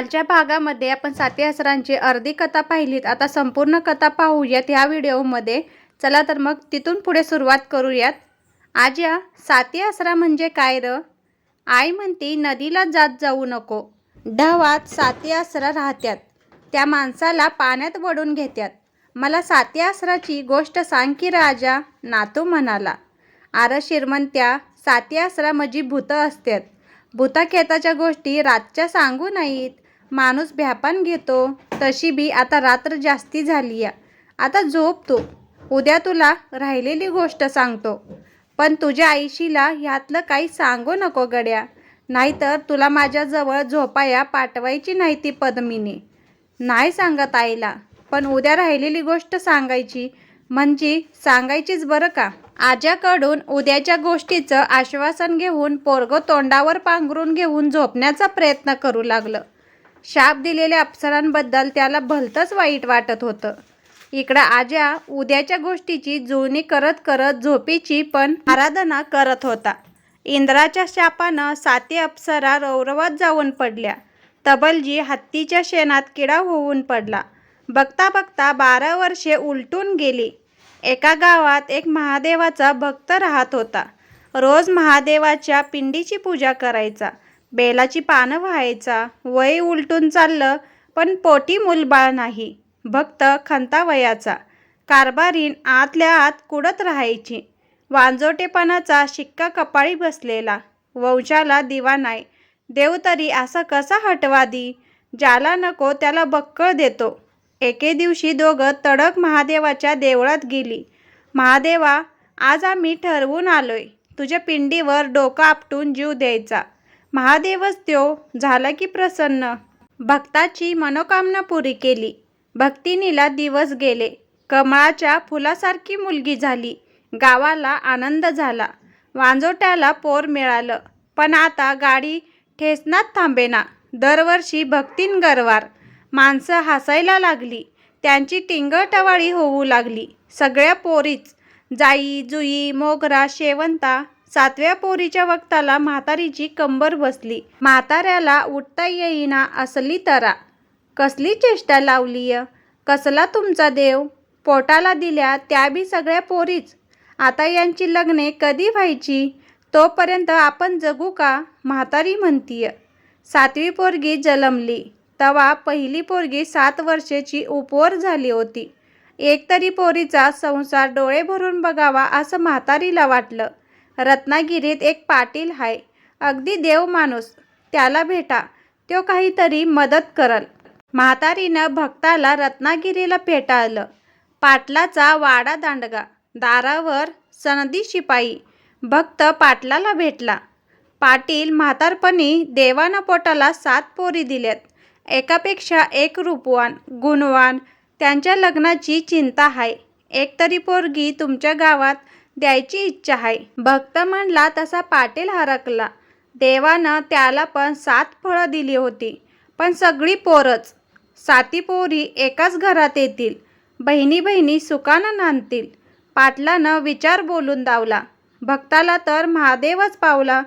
कालच्या भागामध्ये आपण साती असरांची अर्धी कथा पाहिलीत. आता संपूर्ण कथा पाहूयात ह्या व्हिडिओमध्ये. चला तर मग तिथून पुढे सुरुवात करूयात. आज्या साती आसरा म्हणजे काय र? आई म्हणती नदीला जात जाऊ नको. ढवात साती आसरा राहत्यात. त्या माणसाला पाण्यात वडून घेत्यात. मला साती आसराची गोष्ट सांग की राजा नातू म्हणाला. आर श्रीमंत्या साती आसरा म्हणजे भूतं असतात भूताखेताच्या गोष्टी रातच्या सांगू नाहीत. माणूस भ्यापान घेतो तशी बी आता रात्र जास्ती झाली या आता झोप तू. उद्या तुला राहिलेली गोष्ट सांगतो. पण तुझ्या आईशीला ह्यातलं काही सांगू नको गड्या. नाहीतर तुला माझ्याजवळ झोपाया पाठवायची नाही ती पद्मिनी. नाही सांगत आईला. पण उद्या राहिलेली गोष्ट सांगायची. म्हणजे सांगायचीच बरं का? आज्याकडून उद्याच्या गोष्टीचं आश्वासन घेऊन पोरगं तोंडावर पांघरून घेऊन झोपण्याचा प्रयत्न करू लागलं. शाप दिलेल्या अप्सरांबद्दल त्याला भलतंच वाईट वाटत होतं. इकडं आज्या उद्याच्या गोष्टीची जुळणी करत करत झोपीची पण आराधना करत होता. इंद्राच्या शापानं साती अप्सरा रौरवात जाऊन पडल्या. तबलजी हत्तीच्या शेणात किडा होऊन पडला. बघता बघता बारा वर्षे उलटून गेली. एका गावात एक महादेवाचा भक्त राहत होता. रोज महादेवाच्या पिंडीची पूजा करायचा. बेलाची पानं व्हायचा. वय उलटून चाललं पण पोटी मूलबाळ नाही. भक्त खंतावयाचा. कारभारीन आतल्या आत कुडत राहायची. वांजोटेपणाचा शिक्का कपाळी बसलेला. वंशाला दिवा नाही. देव तरी असा कसा हटवादी ज्याला नको त्याला बक्कळ देतो. एके दिवशी दोघं तडक महादेवाच्या देवळात गेली. महादेवा आज आम्ही ठरवून आलोय तुझ्या पिंडीवर डोकं आपटून जीव द्यायचा. महादेवच त्यो झाला की प्रसन्न. भक्ताची मनोकामना पुरी केली. भक्तिनीला दिवस गेले. कमळाच्या फुलासारखी मुलगी झाली. गावाला आनंद झाला. वांजोट्याला पोर मिळालं. पण आता गाडी ठेसनात थांबेना. दरवर्षी भक्तीन गरवार. माणसं हसायला लागली. त्यांची टिंगटवाळी होऊ लागली. सगळ्या पोरीच. जाई जुई मोगरा शेवंता सातव्या पोरीच्या वक्ताला म्हातारीची कंबर बसली. म्हाताऱ्याला उठता येईना असली तरा. कसली चेष्टा लावलीय? कसला तुमचा देव? पोटाला दिल्या त्या बी सगळ्या पोरीच. आता यांची लग्ने कधी व्हायची? तोपर्यंत आपण जगू का? म्हातारी म्हणतीय. सातवी पोरगी जलमली तवा पहिली पोरगी सात वर्षाची उपवर झाली होती. एकतरी पोरीचा संसार डोळे भरून बघावा असं म्हातारीला वाटलं. रत्नागिरीत एक पाटील हाय. अगदी देव माणूस. त्याला भेटा. तो काहीतरी मदत करल. म्हातारीनं भक्ताला रत्नागिरीला भेटाळलं पाटलाचा वाडा दांडगा. दारावर सनदी शिपाई. भक्त पाटलाला भेटला. पाटील म्हातारपणी देवानं पोटाला सात पोरी दिल्यात एकापेक्षा एक रूपवान गुणवान त्यांच्या लग्नाची चिंता आहे एकतरी पोरगी तुमच्या गावात द्यायची इच्छा आहे. भक्त म्हणला तसा पाटील हरकला. देवानं त्याला पण सात फळं दिली होती. पण सगळी पोरच. साती पोरी एकाच घरात येतील. बहिणी बहिणी सुखानं नांदतील. पाटलानं विचार बोलून दावला. भक्ताला तर महादेवच पावला.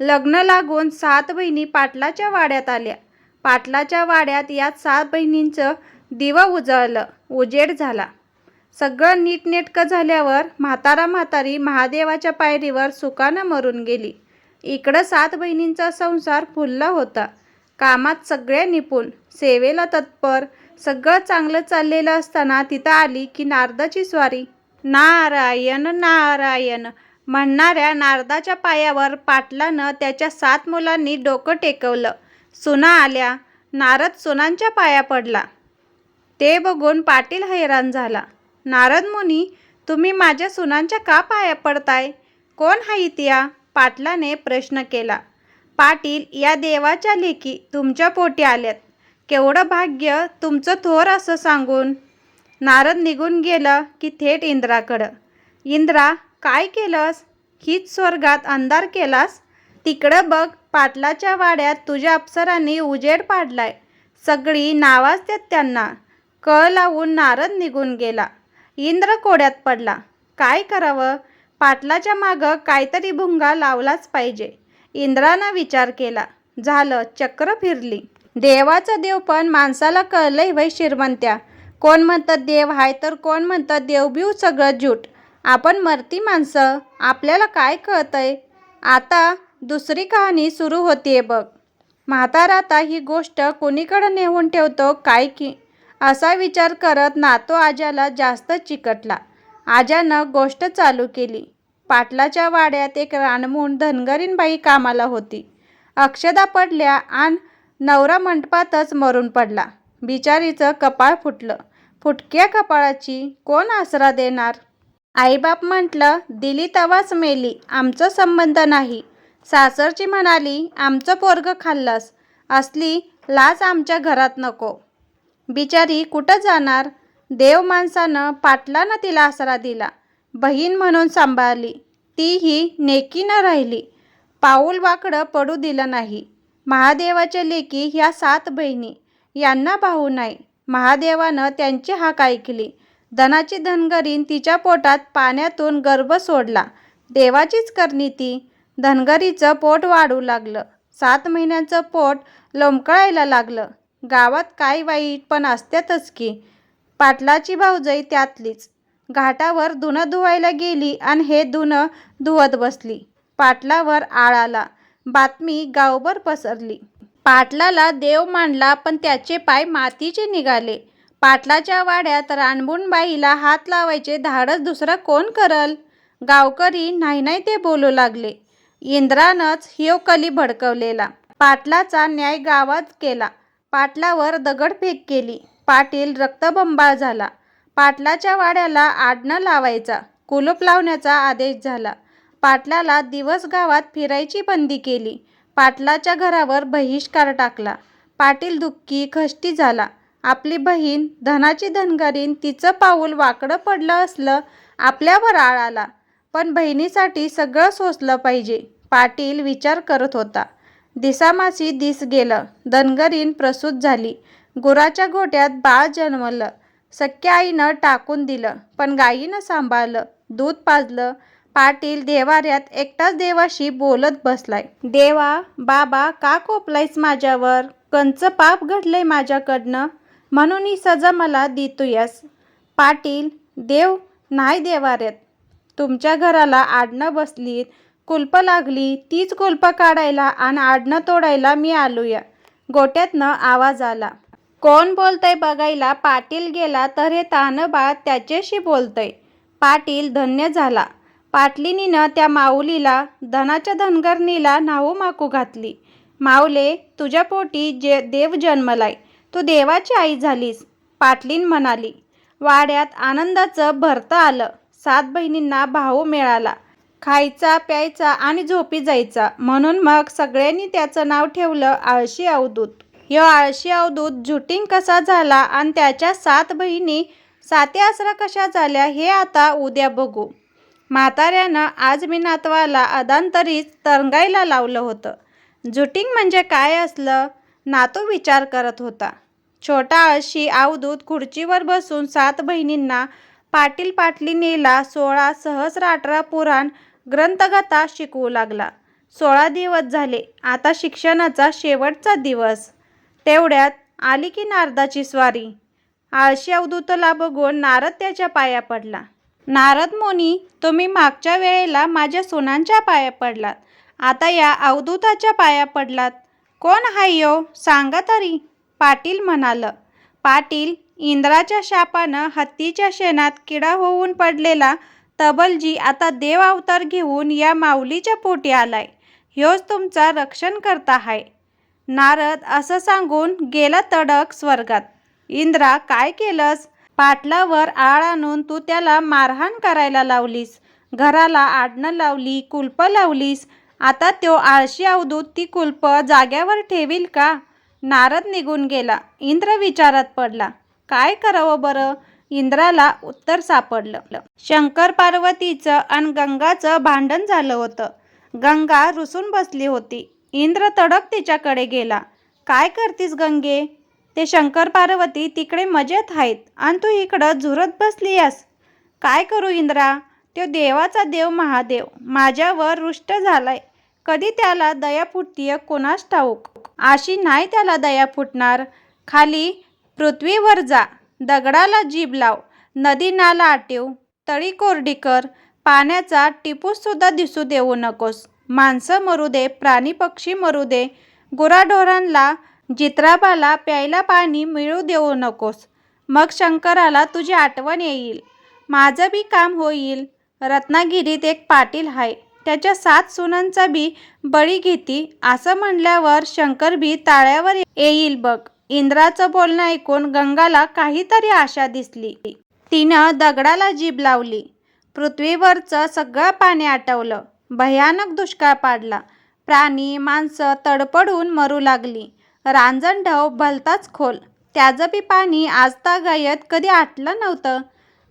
लग्न लागून सात बहिणी पाटलाच्या वाड्यात आल्या. पाटलाच्या वाड्यात यात सात बहिणींचं दिवं उजळलं. उजेड झाला. सगळं नीटनेटकं झाल्यावर म्हातारा म्हातारी महादेवाच्या पायरीवर सुखानं मरून गेली. इकडं सात बहिणींचा संसार फुलला होता. कामात सगळ्या निपुण सेवेला तत्पर सगळं चांगलं चाललेलं असताना तिथं आली की नारदाची स्वारी. नारायण नारायण म्हणणाऱ्या नारदाच्या पायावर पाटलानं त्याच्या सात मुलांनी डोकं टेकवलं. सुना आल्या नारद सुनांच्या पाया पडला. ते बघून पाटील हैराण झाला. नारद मुनी तुम्ही माझ्या सुनांच्या का पाया पडताय? कोण हाईत या पाटलाने प्रश्न केला. पाटील या देवाच्या लेखी तुमच्या पोटी आल्यात. केवढं भाग्य तुमचं थोर असं सांगून. नारद निघून गेलं की थेट इंद्राकडं. इंद्रा काय केलंस? हीच स्वर्गात अंधार केलास? तिकडं बघ पाटलाच्या वाड्यात तुझ्या अप्सरांनी उजेड पाडलाय. सगळी नावाजतात त्यांना. कळ लावून नारद निघून गेला. इंद्र कोड्यात पडला. काय करावं? पाटलाच्या मागं काहीतरी भुंगा लावलाच पाहिजे. इंद्रानं विचार केला. झालं चक्र फिरली. देवाचं देव पण माणसाला कळलंय वय श्रीमंत्या. कोण म्हणतात देव हाय तर कोण म्हणतात देवबिव सगळं जूट आपण मरती माणसं आपल्याला काय कळतंय? आता दुसरी कहाणी सुरू होतीये बघ. म्हातारा आता ही गोष्ट कोणीकडं नेऊन ठेवतो काय की असा विचार करत नातो आज्याला जास्त चिकटला. आज्यानं गोष्ट चालू केली. पाटलाच्या वाड्यात एक रानमून धनगरीनबाई कामाला होती. अक्षदा पडल्या आणि नवरा मंडपातच मरून पडला. बिचारीचं कपाळ फुटलं. फुटक्या कपाळाची कोण आसरा देणार? आईबाप म्हटलं दिली तवाच मेली आमचं संबंध नाही. सासरची म्हणाली आमचं पोरग खाल्लंस. असली लाज आमच्या घरात नको. बिचारी कुठं जाणार? देव माणसानं पाटलानं तिला आसरा दिला. बहीण म्हणून सांभाळली. तीही नेकीनं राहिली. पाऊल वाकडं पडू दिलं नाही. महादेवाच्या लेकी ह्या सात बहिणी. यांना भाऊ नाही. महादेवानं त्यांची हाक ऐकली. धनाची धनगरीन तिच्या पोटात पाण्यातून गर्भ सोडला. देवाचीच करणी ती. धनगरीचं पोट वाढू लागलं. सात महिन्यांचं पोट लोंबकळायला लागलं. गावात काय वाईट पण असत्यातच की. पाटलाची भाऊजाई त्यातलीच. घाटावर धुणं धुवायला गेली आणि हे धुणं धुवत बसली. पाटलावर आळ आला. बातमी गावभर पसरली. पाटलाला देव मांडला पण त्याचे पाय मातीचे निघाले. पाटलाच्या वाड्यात रानबुणबाईला हात लावायचे धाडस दुसरं कोण करल? गावकरी नाही नाही ते बोलू लागले. इंद्रानंच ह्यो कली भडकवलेला. पाटलाचा न्याय गावात केला. पाटलावर दगडफेक केली. पाटील रक्तबंबाळ झाला. पाटलाच्या वाड्याला आडणं लावायचा कुलूप लावण्याचा आदेश झाला. पाटलाला दिवस गावात फिरायची बंदी केली. पाटलाच्या घरावर बहिष्कार टाकला. पाटील दुःखी खष्टी झाला. आपली बहीण धनाची धनगरीन तिचं पाऊल वाकडं पडलं असलं आपल्यावर आळ आला. पण बहिणीसाठी सगळं सोसलं पाहिजे पाटील विचार करत होता. दिसामासी दिस गेलं. दनगरीन प्रसूत झाली. गुराच्या गोट्यात बाळ जन्मलं. सख्या आईनं टाकून दिलं. पण गाईनं सांभाळलं. दूध पाजलं. पाटील देवाऱ्यात एकटाच देवाशी बोलत बसलाय. देवा बाबा का कोपलायस माझ्यावर? कंच पाप घडलंय माझ्याकडनं. म्हणून ही सजा मला देतोयस. पाटील देव नाही देवाऱ्यात. तुमच्या घराला आडणं बसलीत. कुलपं लागली तीच कुलपं काढायला आणि आडनं तोडायला मी आलूया. गोट्यातनं आवाज आला. कोण बोलतंय बघायला पाटील गेला तर हे तानबा त्याच्याशी बोलतंय. पाटील धन्य झाला. पाटलिनीनं त्या माऊलीला धनाच्या धनगरणीला नाहू माकू घातली. माऊले तुझ्या पोटी जे देव जन्मलाय. तू देवाची आई झालीस पाटलीन म्हणाली. वाड्यात आनंदाचं भरतं आलं. सात बहिणींना भाऊ मिळाला. खायचा प्यायचा आणि झोपी जायचा. म्हणून मग सगळ्यांनी त्याचं नाव ठेवलं आळशी अवधूत. ह्यो आळशी अवधूत झुटिंग कसा झाला आणि त्याच्या सात बहिणी साते आसरा कशा झाल्या हे आता उद्या बघू. म्हाताऱ्यानं आज मी नातवाला अदांतरीच तरंगायला लावलं होतं. झुटिंग म्हणजे काय असलं? नातू विचार करत होता. छोटा आळशी अवधूत खुर्चीवर बसून सात बहिणींना पाटील पाटलिनीला सोळा सहस्र अठरा पुराण ग्रंथगाथा शिकवू लागला. सोळा दिवस झाले. आता शिक्षणाचा शेवटचा दिवस. तेवढ्यात आली की नारदाची स्वारी. आळशी अवधूतला बघून नारद त्याच्या पाया पडला. नारद मुनी तुम्ही मागच्या वेळेला माझ्या सुनांच्या पाया पडलात. आता या अवधूताच्या पाया पडलात. कोण हाय सांगा तरी. पाटील म्हणालं. पाटील इंद्राच्या शापानं हत्तीच्या शेणात किडा होऊन पडलेला तबलजी आता देव अवतार घेऊन या माऊलीच्या पोटी आलाय. ह्योच तुमचा रक्षण करता हाय. नारद असं सांगून गेला तडक स्वर्गात. इंद्रा काय केलंस? पाटलावर आळ आणून तू त्याला मारहाण करायला लावलीस. घराला आडणं लावली कुलप लावलीस. आता तो आळशी अवधूत ती कुलप जाग्यावर ठेवील का? नारद निघून गेला. इंद्र विचारात पडला. काय करावं बरं? इंद्राला उत्तर सापडलं. शंकर पार्वतीचं आणि गंगाचं भांडण झालं होतं. गंगा रुसून बसली होती. इंद्र तडक तिच्याकडे गेला. काय करतीस गंगे? ते शंकर पार्वती तिकडे मजेत आहेत. आणि तू इकडं झुरत बसली आहेस काय करू इंद्रा? तो देवाचा देव महादेव. माझ्यावर रुष्ट झालाय. कधी त्याला दया फुटतीय कोणास ठाऊक? अशी नाही त्याला दया फुटणार. खाली पृथ्वीवर जा. दगडाला जीभ लाव नदी नाला आटेव तळी कोरडी कर पाण्याचा टिपूसुद्धा दिसू देऊ नकोस. माणसं मरू दे प्राणी पक्षी मरू दे गुराढोरांना जित्राबाला प्यायला पाणी मिळू देऊ नकोस. मग शंकराला तुझी आठवण येईल. माझं बी काम होईल. रत्नागिरीत एक पाटील आहे त्याच्या सात सुनांचा बी बळी घेती असं म्हणल्यावर शंकर बी ताळ्यावर येईल बघ. इंद्राचं बोलणं ऐकून गंगाला काहीतरी आशा दिसली. तिनं दगडाला जीभ लावली. पृथ्वीवरचं सगळं पाणी आटवलं. भयानक दुष्काळ पाडला. प्राणी माणसं तडपडून मरू लागली. रांजणढव भलताच खोल. त्याचं बी पाणी आजता गायत कधी आटलं नव्हतं.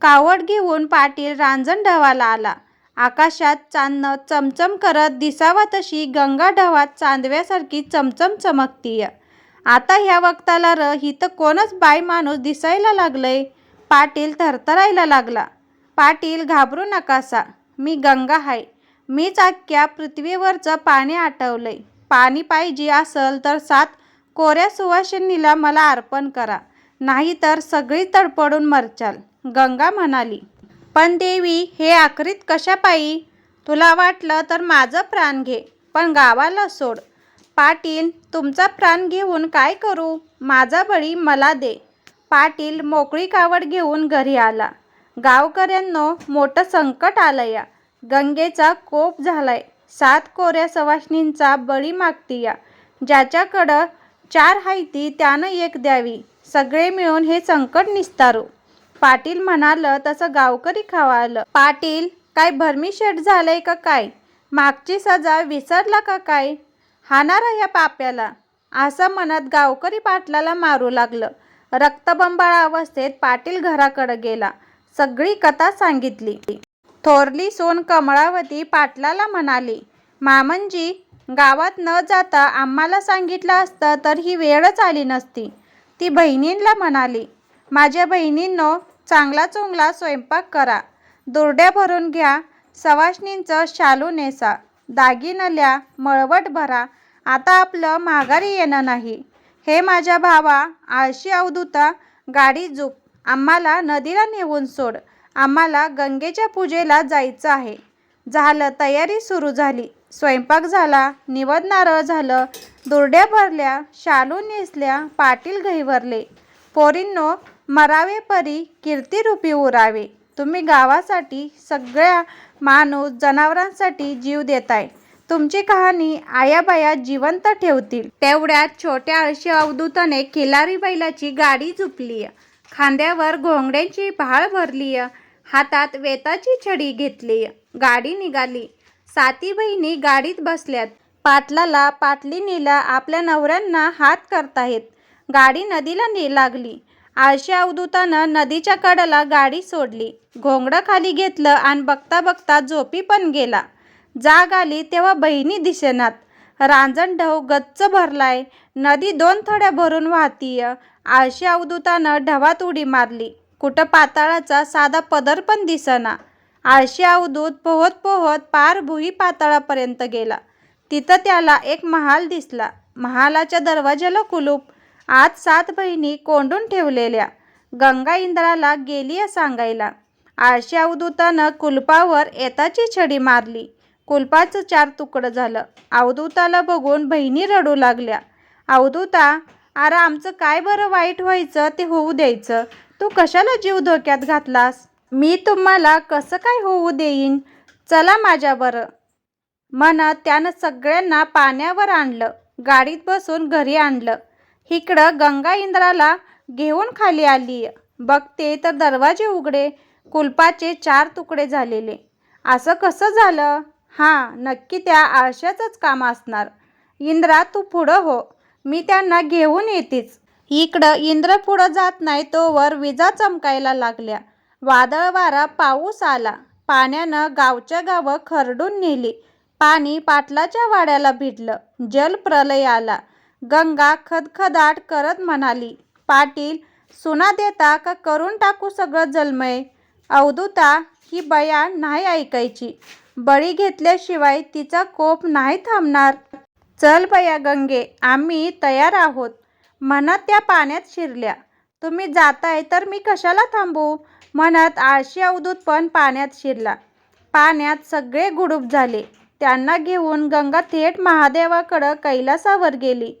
कावड घेऊन पाटील रांजणढवाला आला. आकाशात चांदणं चमचम करत दिसावा तशी गंगा ढवात चांदव्यासारखी चमचम चमकतीय. आता ह्या वक्ताला र हिथं कोणच बाय माणूस दिसायला लागलंय? पाटील थरथरायला लागला. पाटील घाबरू नकासा. मी गंगा हाय. मीच अख्ख्या पृथ्वीवरचं पाणी आटवलंय. पाणी पाहिजे असल तर सात कोऱ्या सुवासिनीला मला अर्पण करा. नाहीतर सगळी तडपडून मरचाल गंगा म्हणाली. पण देवी हे आखरीत कशा पायी तुला वाटलं तर माझं प्राण घे पण गावाला सोड. पाटील तुमचा प्राण घेऊन काय करू? माझा बळी मला दे. पाटील मोकळी कावड घेऊन घरी आला. गावकऱ्यांनो मोठं संकट आलं या गंगेचा कोप झालाय. सात कोऱ्या सवाष्णींचा बळी मागती या ज्याच्याकडं चार हायती त्यानं एक द्यावी. सगळे मिळून हे संकट निस्तारू. पाटील म्हणालं तसं गावकरी खावालं. पाटील काय भरमीशेट झालंय का काय? मागची सजा विसरला का काय? हाणारा या पाप्याला. असं म्हणत गावकरी पाटलाला मारू लागलं. रक्तबंबाळ अवस्थेत पाटील घराकडे गेला. सगळी कथा सांगितली. थोरली सोन कमळावती पाटलाला म्हणाली मामनजी गावात न जाता आम्हाला सांगितलं असतं तर ही वेळच आली नसती. ती बहिणींना म्हणाली माझ्या बहिणींनो चांगला चोंगला स्वयंपाक करा. दुरड्या भरून घ्या. सवाष्णींचं शालू नेसा. दागिनल्या मळवट भरा. आता आपलं माघारी येणं नाही. हे माझ्या भावा आळशी अवधूता गाडी झोप आम्हाला नदीला नेऊन सोड. आम्हाला गंगेच्या पूजेला जायचं आहे. झालं तयारी सुरू झाली. स्वयंपाक झाला निवद नारळ झालं दुरड्या भरल्या शालू नेसल्या पाटील गहिवरले पोरींनो मरावे परी कीर्तीरूपी उरावे. तुम्ही गावासाठी सगळ्या माणूस जनावरांसाठी जीव देताय. तुमची कहाणी आयाबाया जिवंत ठेवतील. तेवढ्यात छोट्या आळशी अवधूताने खिलारी बैलाची गाडी झुपली खांद्यावर घोंगड्यांची भाळ भरली हातात वेताची छडी घेतली गाडी निघाली. साती बहिणी गाडीत बसल्यात. पाटलाला पाटलीनीला आपल्या नवऱ्यांना हात करतायत गाडी नदीला ने लागली. आळशी अवधूतानं नदीच्या कडेला गाडी सोडली. घोंगडं खाली घेतलं आणि बघता बघता झोपी पण गेला. जाग आली तेव्हा बहिणी दिसेनात. रांजण ढव गच्च भरलाय. नदी दोन थड्या भरून वाहतीय. आळशी अवधूतानं ढवात उडी मारली. कुठं पाताळाचा साधा पदर पण दिसना. आळशी अवधूत पोहत पोहत पार भुई पाताळापर्यंत गेला. तिथं त्याला एक महाल दिसला. महालाच्या दरवाजाला कुलूप. आत सात बहिणी कोंडून ठेवलेल्या. गंगा इंद्राला गेली सांगायला. आळशी अवधूतानं कुलपावर येताची छडी मारली. कुलपाचं चार तुकडं झालं. अवधूताला बघून बहिणी रडू लागल्या. अवधूता अरे आमचं काय बरं वाईट व्हायचं ते होऊ द्यायचं. तू कशाला जीव धोक्यात घातलास? मी तुम्हाला कसं काय होऊ देईन? चला माझ्या बरं. म्हणत त्यानं सगळ्यांना पाण्यावर आणलं. गाडीत बसून घरी आणलं. इकडं गंगा इंद्राला घेऊन खाली आली. बघते तर दरवाजे उघडे. कुलपाचे चार तुकडे झालेले. असं कसं झालं? हां नक्की त्या आळशाचंच काम असणार. इंद्रा तू पुढं हो. मी त्यांना घेऊन येतेच. इकडं इंद्र पुढं जात नाही तोवर विजा चमकायला लागल्या. वादळ वारा पाऊस आला. पाण्यानं गावच्या गावं खरडून नेली. पाणी पाटलाच्या वाड्याला भिडलं. जल प्रलय आला. गंगा खदखदाट करत म्हणाली पाटील सुना देता का करून टाकू सगळं जलमय? अवधूता ही बया नाही ऐकायची. बळी घेतल्याशिवाय तिचा कोप नाही थांबणार. चल बया गंगे आम्ही तयार आहोत. म्हणत त्या पाण्यात शिरल्या. तुम्ही जाताय तर मी कशाला थांबू? म्हणत आळशी अवधूत पण पाण्यात शिरला. पाण्यात सगळे गुडूप झाले. त्यांना घेऊन गंगा थेट महादेवाकडं कैलासावर गेली.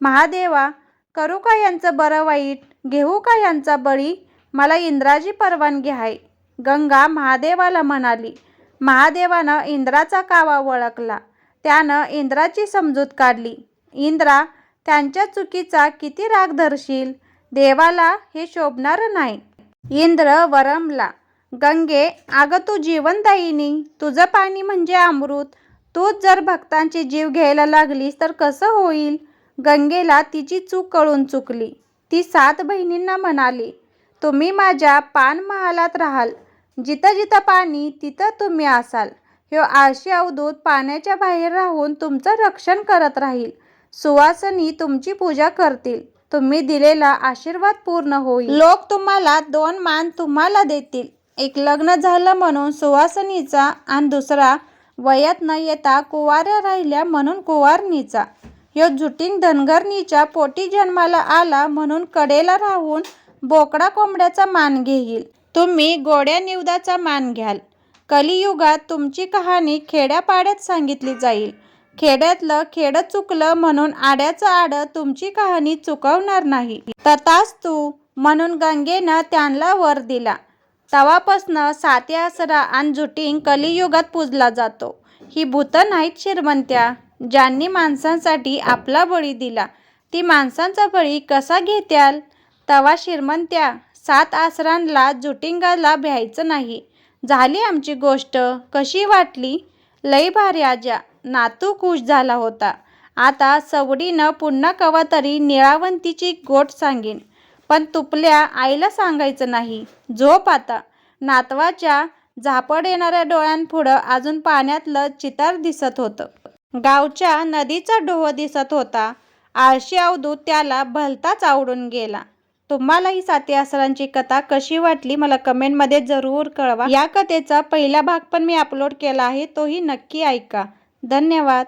महादेवा करू का यांचं बरं वाईट? घेऊ का यांचा बळी? मला इंद्राजी परवानगी आहे. गंगा महादेवाला म्हणाली. महादेवानं इंद्राचा कावा ओळखला. त्यानं इंद्राची समजूत काढली. इंद्रा त्यांच्या चुकीचा किती राग धरशील? देवाला हे शोभणारं नाही. इंद्र वरमला गंगे अगं तू जीवनदायिनी. तुझं पाणी म्हणजे अमृत. तूच जर भक्तांचे जीव घ्यायला लागलीस तर कसं होईल? गंगेला तिची चूक कळून चुकली. ती सात बहिणींना म्हणाली तुम्ही माझ्या पान महालात राहाल. जिथं जिथं पाणी तिथं तुम्ही असाल. ह्यो आळशी अवधूत पाण्याच्या बाहेर राहून तुमचं रक्षण करत राहील. सुवासनी तुमची पूजा करतील. तुम्ही दिलेला आशीर्वाद पूर्ण होईल. लोक तुम्हाला दोन मान तुम्हाला देतील. एक लग्न झालं म्हणून सुवासनीचा आणि दुसरा वयात न येता कुवाऱ्या राहिल्या म्हणून कुवारणीचा. ह्यो झुटिंग धनगरणीच्या पोटी जन्माला आला म्हणून कडेला राहून बोकडा कोंबड्याचा मान घेईल. तुम्ही गोड्या निवदाचा मान घ्याल. कलियुगात तुमची कहाणी खेड्यापाड्यात सांगितली जाईल. खेड्यातलं खेडं चुकलं म्हणून आड्याचं आडं तुमची कहाणी चुकवणार नाही. तथाच तू म्हणून गंगेनं त्यांना वर दिला. तवापासनं साती आसरा आणि जुटिंग कलियुगात पूजला जातो. ही भूतं नाहीत श्रीमंत्या ज्यांनी माणसांसाठी आपला बळी दिला. ती माणसांचा बळी कसा घेत्याल? तवा श्रीमंत्या सात आसरांला जुटिंगाला भ्यायचं नाही. झाली आमची गोष्ट. कशी वाटली? लई भारी आज्या. नातू खुश झाला होता. आता सवडीनं पुन्हा कवा तरी निळावंतीची गोट सांगेन. पण तुपल्या आईला सांगायचं नाही. झोप आता. नातवाच्या झापड येणाऱ्या डोळ्यांपुढं अजून पाण्यातलं चितार दिसत होतं. गावच्या नदीचा डोह दिसत होता. आळशी अवधूत त्याला भलताच आवडून गेला. तुम्हाला ही साती आसरांची कथा कशी वाटली मला कमेंटमध्ये जरूर कळवा. या कथेचा पहिला भाग पण मी अपलोड केला आहे तोही नक्की ऐका. धन्यवाद.